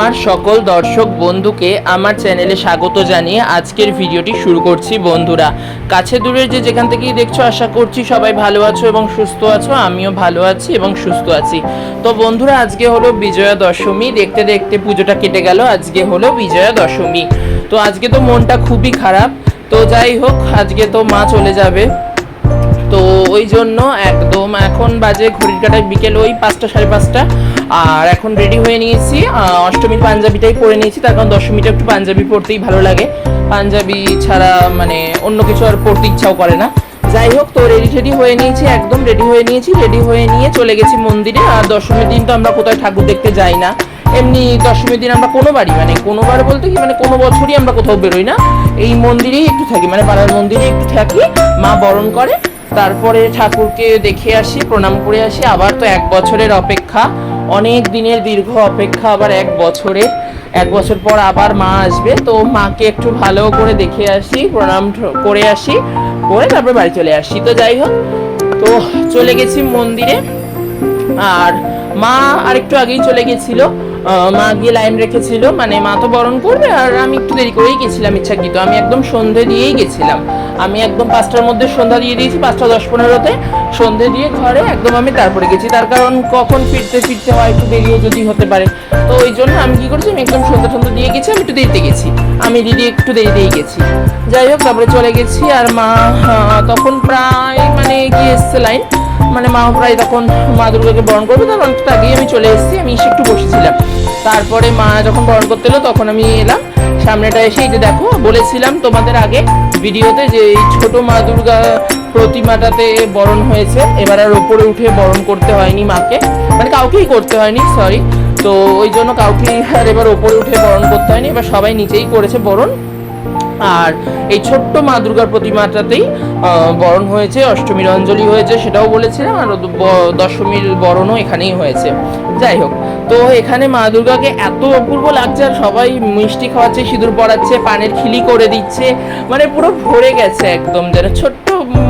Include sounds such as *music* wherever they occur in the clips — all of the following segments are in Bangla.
আমার সকল দর্শক বন্ধুকে আমার চ্যানেলে স্বাগত জানিয়ে আজকের ভিডিওটি শুরু করছি, বন্ধুরা। কাছে দূরের যে যেখান থেকেই দেখছ, আশা করছি সবাই ভালো আছো এবং সুস্থ আছো, আমিও ভালো আছি এবং সুস্থ আছি। তো বন্ধুরা, আজকে হলো বিজয়া দশমী। দেখতে দেখতে পুজোটা কেটে গেল, আজকে হলো বিজয়া দশমী। তো আজকে তো মনটা খুবই খারাপ। তো যাই হোক, আজকে তো মা চলে যাবে। তো ওই জন্য একদম এখন বাজে ঘড়ির কাটায় বিকেল ওই পাঁচটা, সাড়ে পাঁচটা। আর এখন রেডি হয়ে নিয়েছি অষ্টমীর পাঞ্জাবিটাই পরে নিয়েছি। তার কারণ দশমীটা একটু পাঞ্জাবি পরতেই ভালো লাগে। পাঞ্জাবি ছাড়া মানে অন্য কিছু আর পরতে ইচ্ছাও করে না। যাই হোক, তো রেডি টেডি হয়ে নিয়েছি, একদম রেডি হয়ে নিয়েছি। রেডি হয়ে নিয়ে চলে গেছি মন্দিরে। আর দশমীর দিন তো আমরা কোথাও ঠাকুর দেখতে যাই না। এমনি দশমীর দিন আমরা কোনো বাড়ি মানে কোনো বার বলতে কি মানে কোনো বছরই আমরা কোথাও বেরোই না। এই মন্দিরেই একটু থাকি মানে পাড়ার মন্দিরে একটু থাকি। মা বরণ করে। তারপরে ঠাকুরকে দেখে আসি, প্রণাম করে আসি। আবার তো এক বছরের অপেক্ষা। অনেক দিনের দীর্ঘ অপেক্ষা, আবার এক বছরে। এক বছর পর আবার মা আসবে। তো মাকে একটু ভালো করে দেখে আসি, প্রণাম করে আসি, করে তারপরে বাড়ি চলে আসি। তো যাই হোক, তো চলে গেছি মন্দিরে। আর মা আরেকটু আগেই চলে গেছিল। মা গিয়ে লাইন রেখেছিল। মানে মা তো বরণ করবে, আর আমি একটু দেরি করেই গেছিলাম ইচ্ছাকৃত। আমি একদম সন্ধে দিয়েই গেছিলাম। আমি একদম পাঁচটার মধ্যে সন্ধ্যা দিয়ে দিয়েছি, পাঁচটা দশ পনেরোতে। সন্ধে দিয়ে ঘরে একদম আমি তারপরে গেছি। তার কারণ কখন ফিরতে ফিরতে হয়, একটু দেরিও যদি হতে পারে। তো ওই জন্য আমি কি করেছি, আমি একদম সন্ধ্যা সন্ধ্যা দিয়ে গেছি, আমি একটু দেরিতে গেছি। আমি দিদি একটু দেরিতেই গেছি। যাই হোক, তারপরে চলে গেছি আর মা তখন প্রায় মানে গিয়ে এসছে লাইন? মানে মা প্রায় তখন মা দুর্গাকে বরণ করবে, তার অনেকটা আগেই আমি চলে এসেছি, আমি এসে একটু বসেছিলাম। তারপরে মা যখন বরণ করতে এলো, তখন আমি এলাম। সামনেটা এসে এই যে দেখো, বলেছিলাম তোমাদের আগে ভিডিওতে যে এই ছোট মা দুর্গা প্রতিমাটাতে বরণ হয়েছে, এবার আর ওপরে উঠে বরণ করতে হয়নি মাকে। মানে কাউকেই করতে হয়নি সরি তো ওই জন্য কাউকেই আর এবার ওপরে উঠে বরণ করতে হয়নি, এবার সবাই নিচেই করেছে বরণ। আর এই ছোট্ট মা দুর্গার প্রতিমাটাতেই বরণ হয়েছে, অষ্টমীর অঞ্জলি হয়েছে, সেটাও বলেছিলাম, আর দশমীর বরণও এখানেই হয়েছে। যাই হোক, তো এখানে মা দুর্গাকে এত অপূর্ব লাগছে, আর সবাই মিষ্টি খাওয়াচ্ছে, সিঁদুর পরাচ্ছে, পানের খিলি করে দিচ্ছে মানে পুরো ভরে গেছে একদম যেন। ছোট্ট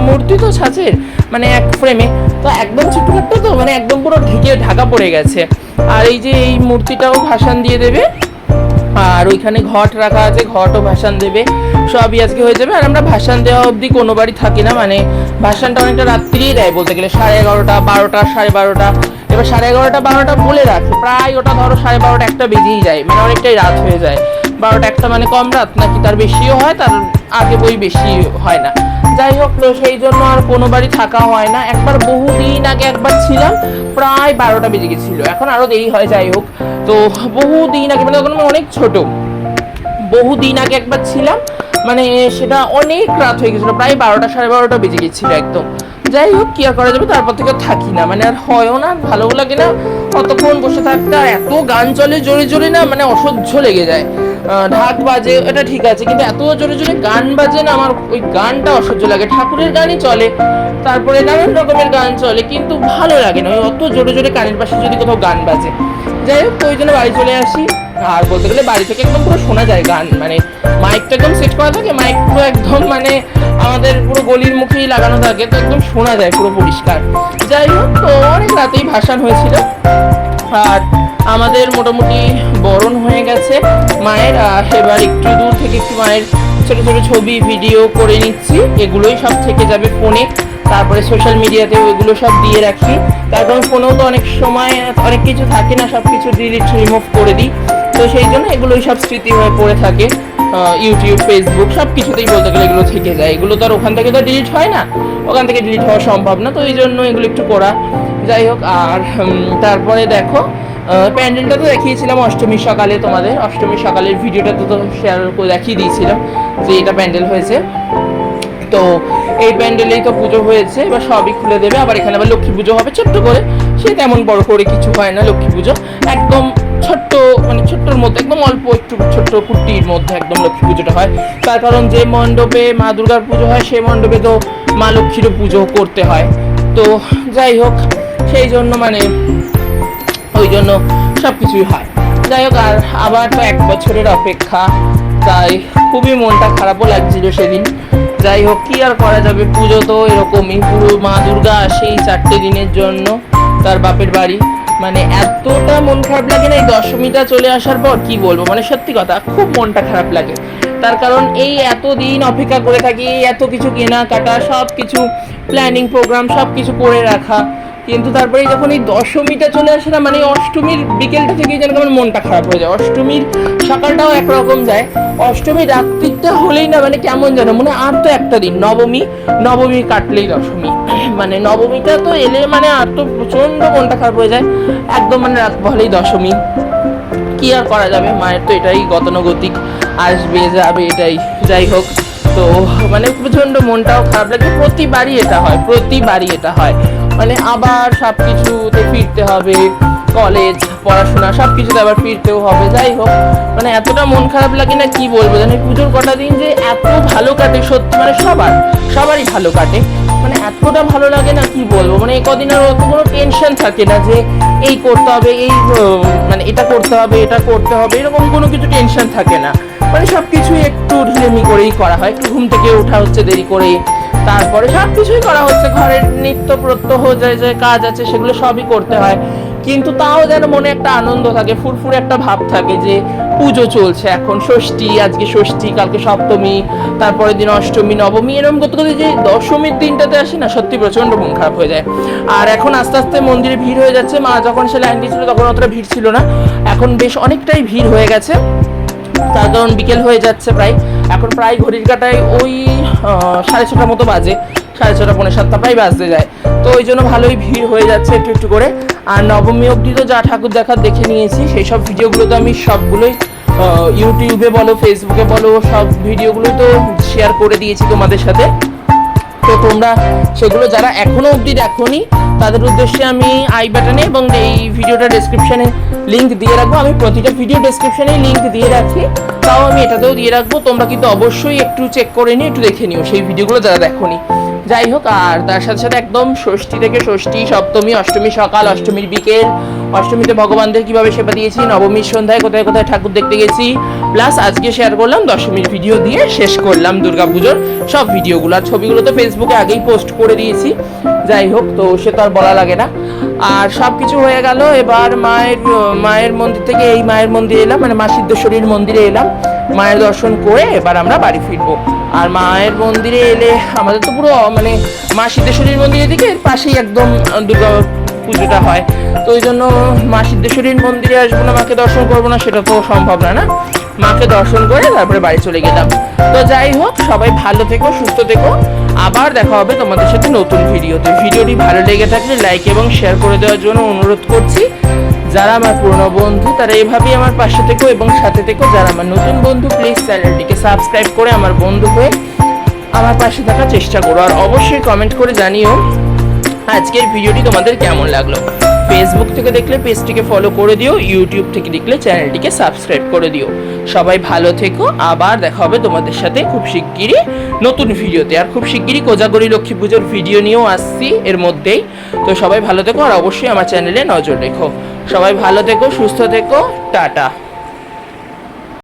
মূর্তি তো ছাঁচের মানে এক ফ্রেমে তো একদম ছোট্টখাট্ট তো মানে একদম পুরো ঢেকে ঢাকা পড়ে গেছে। আর এই যে এই মূর্তিটাও ভাসান দিয়ে দেবে আর ওইখানে ঘট রাখা আছে, ঘটও ভাসান দেবে। সবই আজকে হয়ে যাবে। আর আমরা ভাসান দেওয়া অবধি কোনো বাড়ি থাকি না। মানে ভাসানটা অনেকটা রাত্রিই দেয় বলতে গেলে। সাড়ে এগারোটা, বারোটা, সাড়ে বারোটা। এবার সাড়ে এগারোটা, বারোটা বলে রাখে। প্রায় ওটা ধরো সাড়ে বারোটা একটা বেজেই যায়। মানে অনেকটাই রাত হয়ে যায়। বারোটা একটা মানে কম রাত, নাকি তার বেশিও হয়, তার আগে বই বেশি হয় না। যাই হোক সেই জন্য আর কোনো বাড়ি থাকা হয় না। একবার বহুদিন আগে একবার ছিলাম, প্রায় বারোটা বেজে গেছিল। এখন আরও দেরি হয়, যাই হোক। তো বহুদিন আগে মানে তখন অনেক ছোট। বহুদিন আগে একবার ছিলাম মানে সেটা অনেক রাত হয়ে গেছিল, প্রায় বারোটা, সাড়ে বারোটা বেজে গেছিল একদম। যাই হোক, কি আর করা যাবে? তারপর থেকে থাকি না। মানে আর হয়ও না ভালোও লাগে না। অতক্ষণ বসে থাকতে আর এত গান চলে, জোরে জোরে না মানে অসহ্য লেগে যায়। ঢাক বাজে, এটা ঠিক আছে, কিন্তু এত জোরে জোরে গান বাজে না, আমার ওই গানটা অসহ্য লাগে। ঠাকুরের গানই চলে, তারপরে নানান রকমের গান চলে, কিন্তু ভালো লাগে না। ওই অত জোরে জোরে কানের পাশে যদি কোথাও গান বাজে। যাই হোক ওই জন্য বাড়ি চলে আসি। আর বলতে গেলে বাড়ি থেকে একদম পুরো শোনা যায় গান মানে মাইকটা একদম সেট করা থাকে মাইক পুরো একদম মানে আমাদের পুরো গলির মুখেই লাগানো থাকে, তো একদম শোনা যায় পুরো পরিষ্কার। যাই হোক, তো অনেক রাতেই ভাসান হয়েছিল। আর আমাদের মোটামুটি বরণ হয়ে গেছে মায়ের এবার একটু দূর থেকে একটু মায়ের ছোটো ছোটো ছবি ভিডিও করে নিচ্ছি। এগুলোই সব থেকে যাবে ফোনে, তারপরে সোশ্যাল মিডিয়াতেও এগুলো সব দিয়ে রাখি। তার কারণ ফোনেও তো অনেক সময়, অনেক কিছু থাকে না সব কিছু ডিলিট রিমুভ করে দিই। তো সেই জন্য এগুলোই সব স্মৃতি হয়ে পড়ে থাকে। ইউটিউব ফেসবুক সব কিছুতেই বলতে গেলে এগুলো থেকে যায়। এগুলো তো আর ওখান থেকে তো ডিলিট হয় না। ওখান থেকে ডিলিট হওয়া সম্ভব না, তো এই জন্য এগুলো একটু করা। যাই হোক, আর তারপরে দেখো প্যান্ডেলটা তো দেখিয়েছিলাম অষ্টমীর সকালে তোমাদের। অষ্টমীর সকালের ভিডিওটা তো শেয়ার করে দেখিয়ে দিয়েছিলাম যে এটা প্যান্ডেল হয়েছে। তো এই প্যান্ডেলেই তো পুজো হয়েছে, এবার সবই খুলে দেবে। আবার এখানে আবার লক্ষ্মী পুজো হবে ছোট্ট করে। সে তেমন বড় করে কিছু হয় না লক্ষ্মী পুজো। একদম অল্প একটু ছোট্ট কুটির মধ্যে একদম লক্ষ্মী পুজোটা হয়। তার কারণ যে মণ্ডপে মা দুর্গার পুজো হয়, সেই মণ্ডপে তো মা লক্ষ্মীরও পুজো করতে হয়। তো যাই হোক, সেই জন্য মানে ওই জন্য সব কিছুই হয়। যাই হোক, আর আবার তো এক বছরের অপেক্ষা, তাই খুবই মনটা খারাপও লাগছিল সেদিন। যাই হোক, কি আর করা যাবে? পুজো তো এরকমই। পুরো মা দুর্গা আসে এই চারটে দিনের জন্য তার বাপের বাড়ি। মানে এতটা মন খারাপ লাগে না এই দশমীটা চলে আসার পর, কি বলব? মানে সত্যি কথা, খুব মনটা খারাপ লাগে। তার কারণ এই এত দিন অপেক্ষা করে থাকি, এত কিছু কেনাকাটা সব কিছু প্ল্যানিং প্রোগ্রাম সব কিছু করে রাখা। কিন্তু তারপরে যখন এই দশমীটা চলে আসে না মানে অষ্টমীর বিকেলটা থেকেই যেন আমার মনটা খারাপ হয়ে যায়। অষ্টমীর সকালটাও একরকম যায়। অষ্টমীর রাত্রিটা হলেই না মানে কেমন যেন মানে আর তো একটা দিন, নবমী নবমী কাটলেই দশমী। *clears throat* মানে নবমীটা তো এলে মানে আর তো প্রচণ্ড মনটা খারাপ হয়ে যায়। একদম মানে রাত হলেই দশমী। কি আর করা যাবে? মায়ের তো এটাই গতানুগতিক, আসবে, যাবে, এটাই। যাই হোক, তো মানে প্রচণ্ড মনটাও খারাপ লাগে। প্রতিবারই এটা হয়, প্রতিবারই এটা হয়। মানে আবার সব কিছুতে ফিরতে হবে কলেজ পড়াশোনা সব কিছুতে আবার ফিরতেও হবে, যাই হোক। মানে এতটা মন খারাপ লাগে না, কি বলব? জানি পুজোর কটা দিন যে এত ভালো কাটে, সত্যি মানে সবার, সবারই ভালো কাটে। মানে এতটা ভালো লাগে না, কি বলব? মানে এই কদিন আর অত কোনো টেনশন থাকে না যে এই করতে হবে, এই মানে এটা করতে হবে, এটা করতে হবে, এরকম কোনো কিছু টেনশন থাকে না। মানে সব কিছুই একটু ঢিলেমি করেই করা হয়, একটু ঘুম থেকে ওঠা হচ্ছে দেরি করে তারপরে সব কিছুই করা হচ্ছে। ঘরের নিত্য প্রত্যহ যে যে কাজ আছে, সেগুলো সবই করতে হয়। কিন্তু তাও যেন মনে একটা আনন্দ থাকে, ফুরফুরে একটা ভাব থাকে যে, পুজো চলছে এখন। ষষ্ঠী, আজকে ষষ্ঠী, কালকে সপ্তমী, তারপরের দিন অষ্টমী, নবমী এরকম করতে করতে যে দশমীর দিনটাতে আসি না, সত্যি প্রচণ্ড মন খারাপ হয়ে যায়। আর এখন আস্তে আস্তে মন্দিরে ভিড় হয়ে যাচ্ছে। মা যখন সে লাইন দিয়েছিল তখন অতটা ভিড় ছিল না। এখন বেশ অনেকটাই ভিড় হয়ে গেছে। তার কারণ বিকেল হয়ে যাচ্ছে প্রায়। এখন প্রায় ঘড়ির কাটায় ওই সাড়ে ছটার মতো বাজে। সাড়ে ছটা পনেরো সাতটা প্রায় বাজতে যায়। তো ওই জন্য ভালোই ভিড় হয়ে যাচ্ছে একটু একটু করে। আর নবমী অবধি তো যা ঠাকুর দেখা দেখে নিয়েছি, সেই সব ভিডিওগুলো তো আমি সবগুলোই ইউটিউবে বলো, ফেসবুকে বলো, সব ভিডিওগুলো তো শেয়ার করে দিয়েছি তোমাদের সাথে। তো তোমরা সেগুলো যারা এখনও অবধি দেখোনি তাদের উদ্দেশ্যে আমি আই বাটনে এবং এই ভিডিওটা ডেসক্রিপশানে লিঙ্ক দিয়ে রাখব। আমি প্রতিটা ভিডিও ডেসক্রিপশানে লিঙ্ক দিয়ে রাখি। তাও আমি এটাতেও দিয়ে রাখব। তোমরা কিন্তু অবশ্যই একটু চেক করে নিও, একটু দেখে নিও সেই ভিডিওগুলো যারা দেখোনি। যাই হোক, আর তার সাথে সাথে একদম ষষ্ঠী থেকে ষষ্ঠী, সপ্তমী, অষ্টমী সকাল, অষ্টমীর বিকেল। অষ্টমীতে ভগবানদের কীভাবে সেবা দিয়েছি, নবমীর সন্ধ্যায় কোথায় কোথায় ঠাকুর দেখতে গেছি। প্লাস আজকে শেয়ার করলাম, দশমীর ভিডিও দিয়ে শেষ করলাম দুর্গাপুজোর সব ভিডিওগুলো আর ছবিগুলো তো ফেসবুকে আগেই পোস্ট করে দিয়েছি। যাই হোক, তো সে তো আর বলা লাগে না। আর সব কিছু হয়ে গেল, এবার মায়ের মায়ের মন্দির থেকে এই মায়ের মন্দিরে এলাম মানে মা সিদ্ধেশ্বরীর মন্দিরে এলাম। মায়ের দর্শন করে এবার আমরা বাড়ি ফিরবো। আর মায়ের মন্দিরে এলে আমাদের তো পুরো মানে মা সিদ্ধেশ্বরীর মন্দিরের দিকে পাশেই একদম দুর্গা পুজোটা হয়। তো ওই জন্য মা সিদ্ধেশ্বরীর মন্দিরে আসব না, মাকে দর্শন করব না, সেটা তো সম্ভব না না? মাকে দর্শন করে তারপরে বাড়ি চলে গেলাম। তো যাই হোক, সবাই ভালো থেকো, সুস্থ থেকো। আবার দেখা হবে তোমাদের সাথে নতুন ভিডিওতে। ভিডিওটি ভালো লেগে থাকলে লাইক এবং শেয়ার করে দেওয়ার জন্য অনুরোধ করছি। যারা আমার পুরনো বন্ধু, তারা এভাবেই আমার পাশে থেকো এবং সাথে থেকো। যারা আমার নতুন বন্ধু প্লিজ চ্যানেলটিকে সাবস্ক্রাইব করে আমার বন্ধু হয়ে আমার পাশে থাকার চেষ্টা করো। আর অবশ্যই কমেন্ট করে জানিও আজকের ভিডিওটি তোমাদের কেমন লাগল। ফেসবুক থেকে দেখলে পেজটিকে ফলো করে দিও ইউটিউব থেকে দেখলে চ্যানেলটিকে সাবস্ক্রাইব করে দিও। সবাই ভালো থেকো, আবার দেখা হবে তোমাদের সাথে খুব শিগগিরই নতুন ভিডিওতে। আর খুব শিগগিরই কোজাগরি লক্ষ্মী পুজোর ভিডিও নিয়েও আসছি এর মধ্যেই। তো সবাই ভালো থেকো, আর অবশ্যই আমার চ্যানেলে নজর রেখো। সবাই ভালো থেকো, সুস্থ থেকো, টাটা।